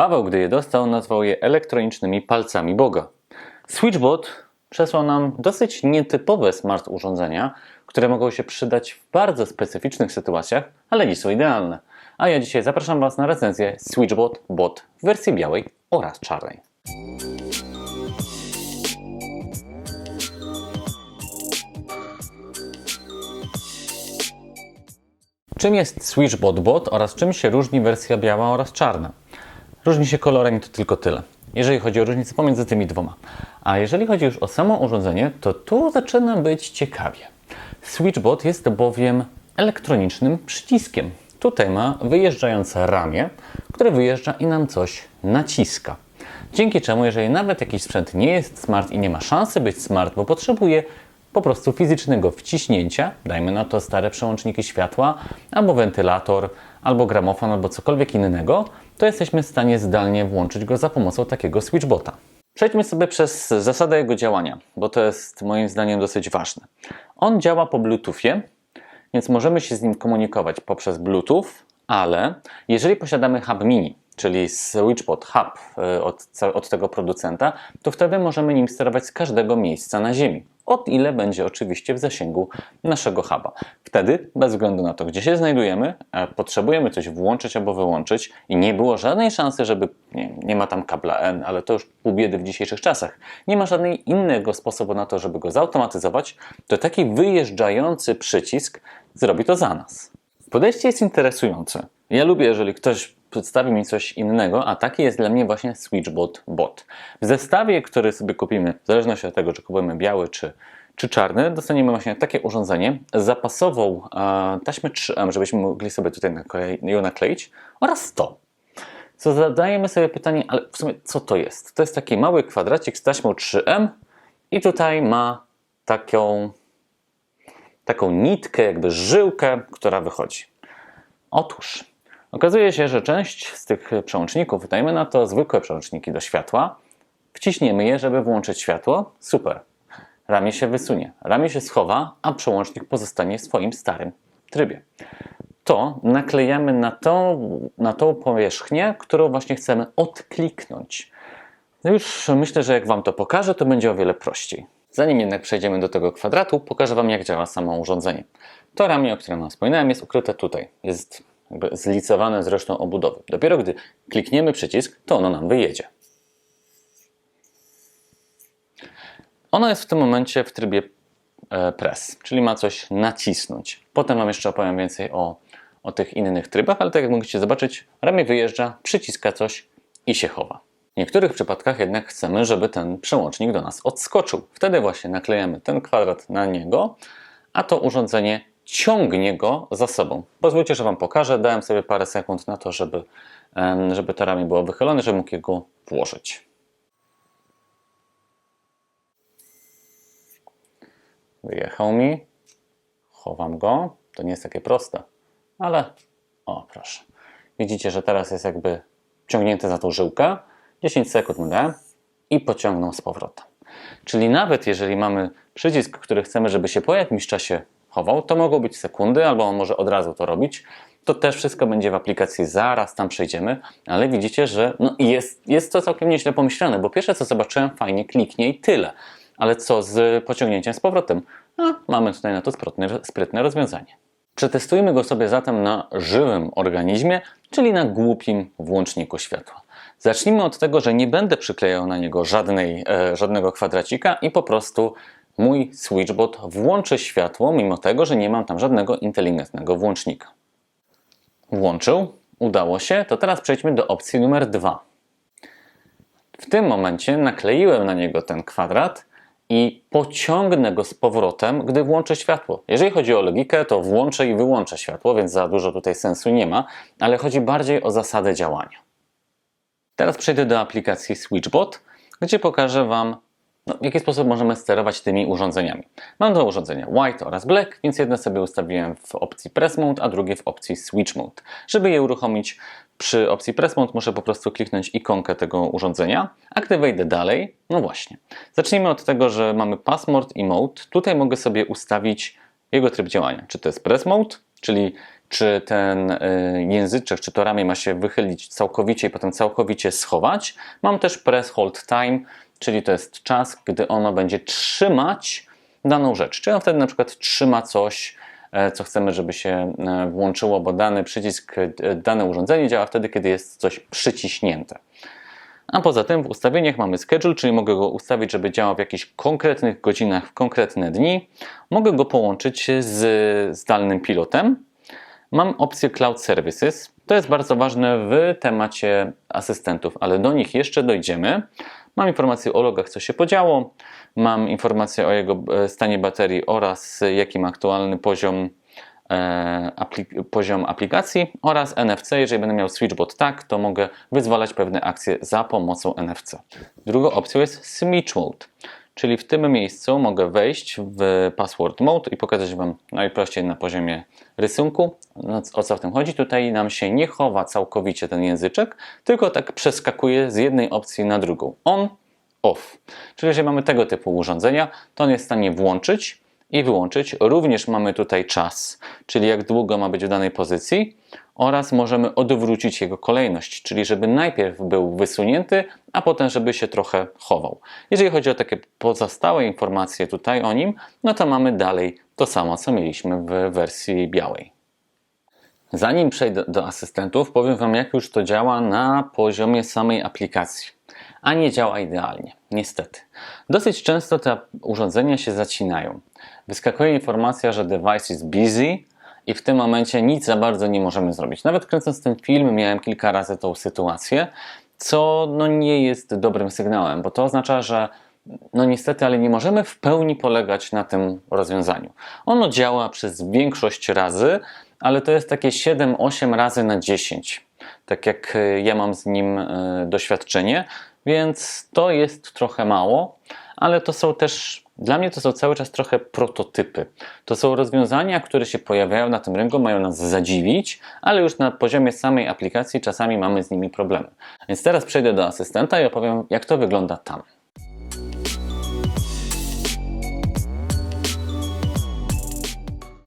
Paweł, gdy je dostał, nazwał je elektronicznymi palcami Boga. Switchbot przesłał nam dosyć nietypowe smart urządzenia, które mogą się przydać w bardzo specyficznych sytuacjach, ale nie są idealne. A ja dzisiaj zapraszam Was na recenzję Switchbot Bot w wersji białej oraz czarnej. Czym jest Switchbot Bot oraz czym się różni wersja biała oraz czarna? Różni się kolorem i to tylko tyle. Jeżeli chodzi o różnicę pomiędzy tymi dwoma. A jeżeli chodzi już o samo urządzenie, to tu zaczyna być ciekawie. Switchbot jest bowiem elektronicznym przyciskiem. Tutaj ma wyjeżdżające ramię, które wyjeżdża i nam coś naciska. Dzięki czemu, jeżeli nawet jakiś sprzęt nie jest smart i nie ma szansy być smart, bo potrzebuje po prostu fizycznego wciśnięcia, dajmy na to stare przełączniki światła, albo wentylator, albo gramofon, albo cokolwiek innego, to jesteśmy w stanie zdalnie włączyć go za pomocą takiego switchbota. Przejdźmy sobie przez zasadę jego działania, bo to jest moim zdaniem dosyć ważne. On działa po Bluetoothie, więc możemy się z nim komunikować poprzez Bluetooth, ale jeżeli posiadamy hub mini, czyli switchbot hub y, od, od tego producenta, to wtedy możemy nim sterować z każdego miejsca na Ziemi. Od ile będzie oczywiście w zasięgu naszego huba. Wtedy, bez względu na to, gdzie się znajdujemy, e, potrzebujemy coś włączyć albo wyłączyć i nie było żadnej szansy, żeby, nie, nie ma tam kabla N, ale to już pół biedy w dzisiejszych czasach, nie ma żadnego innego sposobu na to, żeby go zautomatyzować, to taki wyjeżdżający przycisk zrobi to za nas. Podejście jest interesujące. Ja lubię, jeżeli ktoś przedstawi mi coś innego, a taki jest dla mnie właśnie Switchbot Bot. W zestawie, który sobie kupimy, w zależności od tego, czy kupujemy biały czy, czy czarny, dostaniemy właśnie takie urządzenie zapasową e, taśmę 3M, żebyśmy mogli sobie tutaj ją nakleić oraz to. Co zadajemy sobie pytanie, ale w sumie co to jest? To jest taki mały kwadracik z taśmą 3M i tutaj ma taką, taką nitkę, jakby żyłkę, która wychodzi. Otóż Okazuje się, że część z tych przełączników, dajmy na to zwykłe przełączniki do światła, wciśniemy je, żeby włączyć światło, super. Ramię się wysunie, ramię się schowa, a przełącznik pozostanie w swoim starym trybie. To naklejamy na tą, na tą powierzchnię, którą właśnie chcemy odkliknąć. No już myślę, że jak Wam to pokażę, to będzie o wiele prościej. Zanim jednak przejdziemy do tego kwadratu, pokażę Wam, jak działa samo urządzenie. To ramię, o którym wspominałem, jest ukryte tutaj. Jest zlicowane z resztą obudowy. Dopiero gdy klikniemy przycisk, to ono nam wyjedzie. Ono jest w tym momencie w trybie e, press, czyli ma coś nacisnąć. Potem Wam jeszcze opowiem więcej o, o tych innych trybach, ale tak jak mogliście zobaczyć, ramię wyjeżdża, przyciska coś i się chowa. W niektórych przypadkach jednak chcemy, żeby ten przełącznik do nas odskoczył. Wtedy właśnie naklejamy ten kwadrat na niego, a to urządzenie ciągnie go za sobą. Pozwólcie, że Wam pokażę. Dałem sobie parę sekund na to, żeby, żeby to ramię było wychylone, żeby mógł go włożyć. Wyjechał mi. Chowam go. To nie jest takie proste, ale o proszę. Widzicie, że teraz jest jakby ciągnięty za tą żyłkę. 10 sekund mu dałem i pociągnął z powrotem. Czyli nawet jeżeli mamy przycisk, który chcemy, żeby się po jakimś czasie chował, to mogą być sekundy, albo on może od razu to robić. To też wszystko będzie w aplikacji, zaraz tam przejdziemy, ale widzicie, że no jest, jest to całkiem nieźle pomyślane, bo pierwsze co zobaczyłem, fajnie kliknie i tyle. Ale co z pociągnięciem z powrotem? No, mamy tutaj na to sprytne, sprytne rozwiązanie. Przetestujmy go sobie zatem na żywym organizmie, czyli na głupim włączniku światła. Zacznijmy od tego, że nie będę przyklejał na niego żadnej, e, żadnego kwadracika i po prostu mój switchbot włączy światło, mimo tego, że nie mam tam żadnego inteligentnego włącznika. Włączył, udało się, to teraz przejdźmy do opcji numer dwa. W tym momencie nakleiłem na niego ten kwadrat i pociągnę go z powrotem, gdy włączę światło. Jeżeli chodzi o logikę, to włączę i wyłączę światło, więc za dużo tutaj sensu nie ma, ale chodzi bardziej o zasadę działania. Teraz przejdę do aplikacji Switchbot, gdzie pokażę Wam no, w jaki sposób możemy sterować tymi urządzeniami? Mam dwa urządzenia, White oraz Black, więc jedno sobie ustawiłem w opcji Press Mode, a drugie w opcji Switch Mode. Żeby je uruchomić przy opcji Press Mode muszę po prostu kliknąć ikonkę tego urządzenia, a gdy wejdę dalej, no właśnie. Zacznijmy od tego, że mamy Password i Mode. Tutaj mogę sobie ustawić jego tryb działania. Czy to jest Press Mode, czyli czy ten y, języczek, czy to ramię ma się wychylić całkowicie i potem całkowicie schować. Mam też press hold time, czyli to jest czas, gdy ono będzie trzymać daną rzecz. Czyli on wtedy na przykład trzyma coś, e, co chcemy, żeby się e, włączyło, bo dany przycisk, e, dane urządzenie działa wtedy, kiedy jest coś przyciśnięte. A poza tym w ustawieniach mamy schedule, czyli mogę go ustawić, żeby działał w jakichś konkretnych godzinach, w konkretne dni. Mogę go połączyć z zdalnym pilotem. Mam opcję Cloud Services. To jest bardzo ważne w temacie asystentów, ale do nich jeszcze dojdziemy. Mam informację o logach, co się podziało. Mam informację o jego e, stanie baterii oraz jaki ma aktualny poziom E, poziom aplikacji oraz NFC. Jeżeli będę miał switchbot tak, to mogę wyzwalać pewne akcje za pomocą NFC. Drugą opcją jest switch mode, czyli w tym miejscu mogę wejść w password mode i pokazać Wam najprościej na poziomie rysunku, no, o co w tym chodzi. Tutaj nam się nie chowa całkowicie ten języczek, tylko tak przeskakuje z jednej opcji na drugą. On, off. Czyli jeżeli mamy tego typu urządzenia, to on jest w stanie włączyć i wyłączyć. Również mamy tutaj czas, czyli jak długo ma być w danej pozycji oraz możemy odwrócić jego kolejność, czyli żeby najpierw był wysunięty, a potem żeby się trochę chował. Jeżeli chodzi o takie pozostałe informacje tutaj o nim, no to mamy dalej to samo, co mieliśmy w wersji białej. Zanim przejdę do asystentów, powiem Wam, jak już to działa na poziomie samej aplikacji a nie działa idealnie, niestety. Dosyć często te urządzenia się zacinają. Wyskakuje informacja, że device is busy i w tym momencie nic za bardzo nie możemy zrobić. Nawet kręcąc ten film miałem kilka razy tą sytuację, co no nie jest dobrym sygnałem, bo to oznacza, że no niestety, ale nie możemy w pełni polegać na tym rozwiązaniu. Ono działa przez większość razy, ale to jest takie 7-8 razy na 10. Tak jak e, ja mam z nim e, doświadczenie, więc to jest trochę mało, ale to są też, dla mnie to są cały czas trochę prototypy. To są rozwiązania, które się pojawiają na tym rynku, mają nas zadziwić, ale już na poziomie samej aplikacji czasami mamy z nimi problemy. Więc teraz przejdę do asystenta i opowiem, jak to wygląda tam.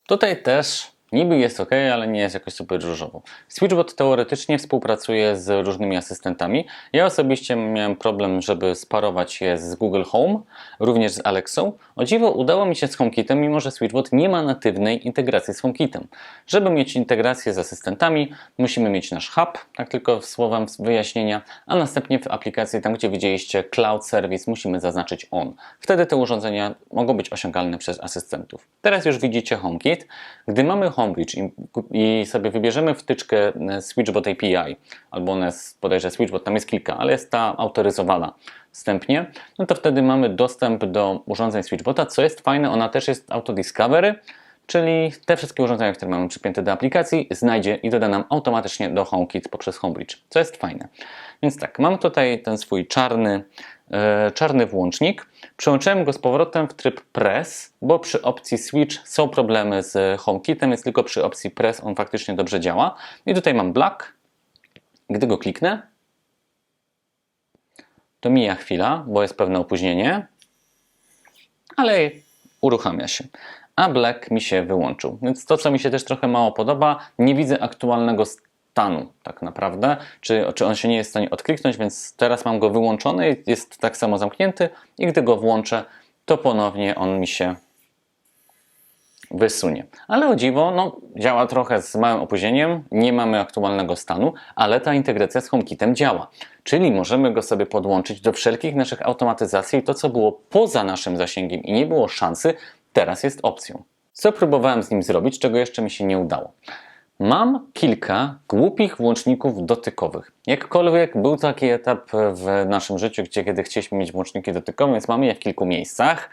Tutaj też Niby jest ok, ale nie jest jakoś super różowo. Switchbot teoretycznie współpracuje z różnymi asystentami. Ja osobiście miałem problem, żeby sparować je z Google Home, również z Alexą. O dziwo udało mi się z HomeKitem, mimo że Switchbot nie ma natywnej integracji z HomeKitem. Żeby mieć integrację z asystentami, musimy mieć nasz hub, tak tylko słowem wyjaśnienia, a następnie w aplikacji, tam gdzie widzieliście Cloud Service, musimy zaznaczyć on. Wtedy te urządzenia mogą być osiągalne przez asystentów. Teraz już widzicie HomeKit. Gdy mamy Home Homebridge i, i sobie wybierzemy wtyczkę e, Switchbot API, albo ona jest, bodajże Switchbot, tam jest kilka, ale jest ta autoryzowana wstępnie, no to wtedy mamy dostęp do urządzeń Switchbota. Co jest fajne, ona też jest Auto Discovery, czyli te wszystkie urządzenia, które mamy przypięte do aplikacji, znajdzie i doda nam automatycznie do HomeKit poprzez Homebridge, co jest fajne. Więc tak, mam tutaj ten swój czarny, czarny włącznik. Przełączyłem go z powrotem w tryb Press, bo przy opcji Switch są problemy z HomeKitem, więc tylko przy opcji Press on faktycznie dobrze działa. I tutaj mam Black. Gdy go kliknę, to mija chwila, bo jest pewne opóźnienie, ale uruchamia się a Black mi się wyłączył. Więc to, co mi się też trochę mało podoba, nie widzę aktualnego stanu tak naprawdę, czy, czy on się nie jest w stanie odkliknąć, więc teraz mam go wyłączony, jest tak samo zamknięty i gdy go włączę, to ponownie on mi się wysunie. Ale o dziwo, no, działa trochę z małym opóźnieniem, nie mamy aktualnego stanu, ale ta integracja z HomeKitem działa. Czyli możemy go sobie podłączyć do wszelkich naszych automatyzacji i to, co było poza naszym zasięgiem i nie było szansy, teraz jest opcją. Co próbowałem z nim zrobić, czego jeszcze mi się nie udało? Mam kilka głupich włączników dotykowych. Jakkolwiek był taki etap w naszym życiu, gdzie kiedy chcieliśmy mieć włączniki dotykowe, więc mamy je w kilku miejscach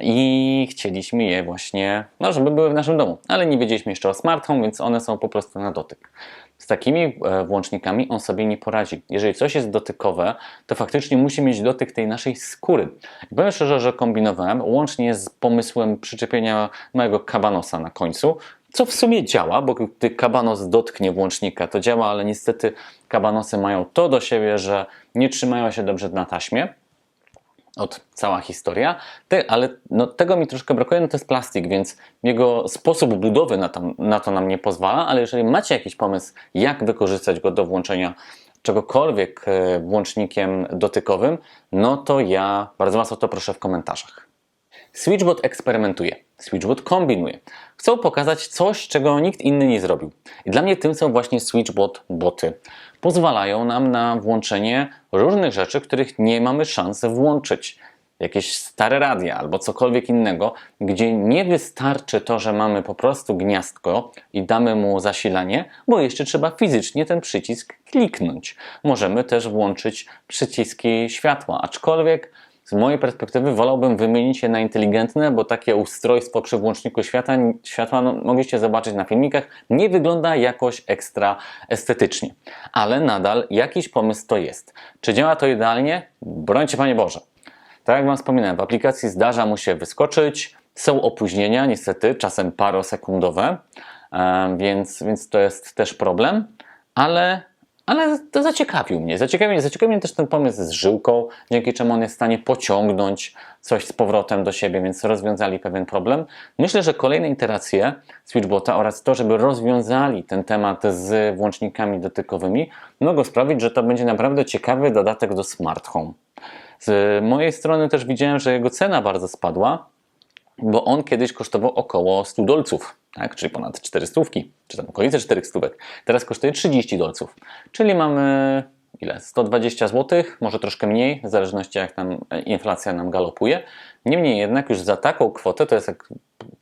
i chcieliśmy je właśnie, no żeby były w naszym domu. Ale nie wiedzieliśmy jeszcze o smart home, więc one są po prostu na dotyk. Z takimi e, włącznikami on sobie nie poradzi. Jeżeli coś jest dotykowe, to faktycznie musi mieć dotyk tej naszej skóry. I powiem szczerze, że kombinowałem łącznie z pomysłem przyczepienia mojego kabanosa na końcu, co w sumie działa, bo gdy kabanos dotknie włącznika, to działa, ale niestety kabanosy mają to do siebie, że nie trzymają się dobrze na taśmie. od cała historia, Ty, ale no, tego mi troszkę brakuje, no to jest plastik, więc jego sposób budowy na to, na to nam nie pozwala, ale jeżeli macie jakiś pomysł, jak wykorzystać go do włączenia czegokolwiek e, włącznikiem dotykowym, no to ja bardzo Was o to proszę w komentarzach. Switchbot eksperymentuje, Switchbot kombinuje. Chcą pokazać coś, czego nikt inny nie zrobił. I dla mnie tym są właśnie Switchbot boty. Pozwalają nam na włączenie różnych rzeczy, których nie mamy szansy włączyć. Jakieś stare radia albo cokolwiek innego, gdzie nie wystarczy to, że mamy po prostu gniazdko i damy mu zasilanie, bo jeszcze trzeba fizycznie ten przycisk kliknąć. Możemy też włączyć przyciski światła, aczkolwiek z mojej perspektywy wolałbym wymienić je na inteligentne, bo takie ustrojstwo przy włączniku światła, światła no, mogliście zobaczyć na filmikach, nie wygląda jakoś ekstra estetycznie. Ale nadal jakiś pomysł to jest. Czy działa to idealnie? Brońcie Panie Boże. Tak jak Wam wspominałem, w aplikacji zdarza mu się wyskoczyć, są opóźnienia, niestety, czasem parosekundowe, e, więc, więc to jest też problem, ale ale to zaciekawił mnie. Zaciekawił mnie, zaciekawił mnie też ten pomysł z żyłką, dzięki czemu on jest w stanie pociągnąć coś z powrotem do siebie, więc rozwiązali pewien problem. Myślę, że kolejne iteracje Switchbota oraz to, żeby rozwiązali ten temat z włącznikami dotykowymi, mogą sprawić, że to będzie naprawdę ciekawy dodatek do smart home. Z mojej strony też widziałem, że jego cena bardzo spadła, bo on kiedyś kosztował około 100 dolców, tak? czyli ponad 400, czy tam okolice 400. Teraz kosztuje 30 dolców, czyli mamy ile? 120 zł, może troszkę mniej, w zależności jak nam inflacja nam galopuje. Niemniej jednak już za taką kwotę to jest jak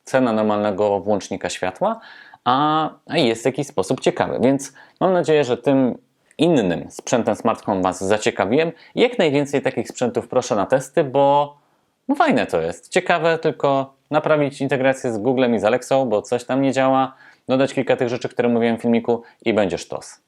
cena normalnego włącznika światła, a jest w jakiś sposób ciekawy. Więc mam nadzieję, że tym innym sprzętem Smart Home Was zaciekawiłem. Jak najwięcej takich sprzętów proszę na testy, bo no fajne to jest. Ciekawe, tylko naprawić integrację z Googlem i z Alexą, bo coś tam nie działa, dodać kilka tych rzeczy, które mówiłem w filmiku i będzie sztos.